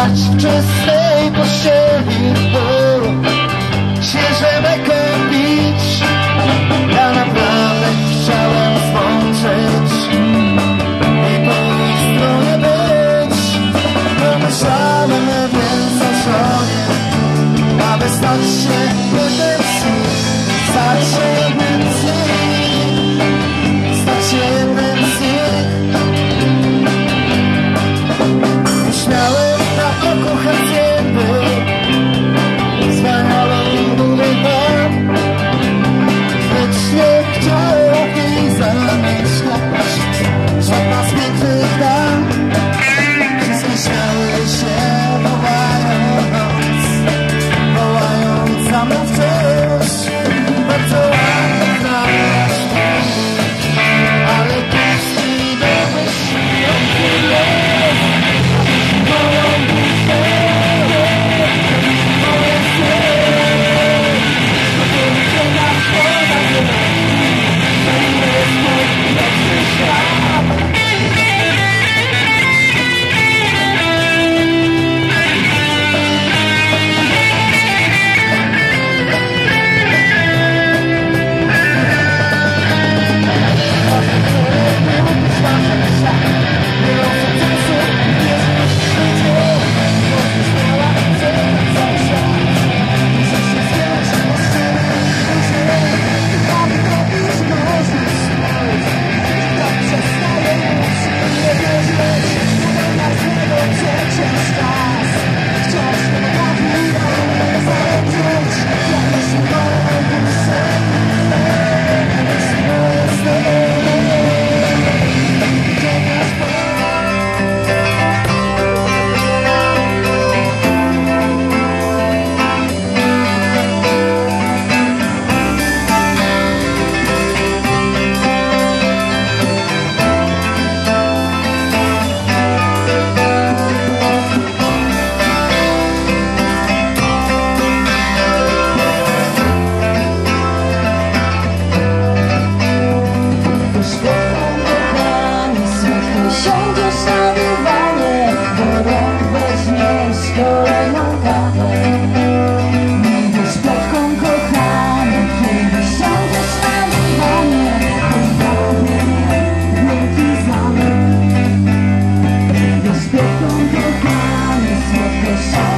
spać w czystej pościeli bólu Świeże pić Ja naprawdę chciałem złączyć I po ich stronie być. Pomyślałem więc o żonie Aby stać się promise of the sun.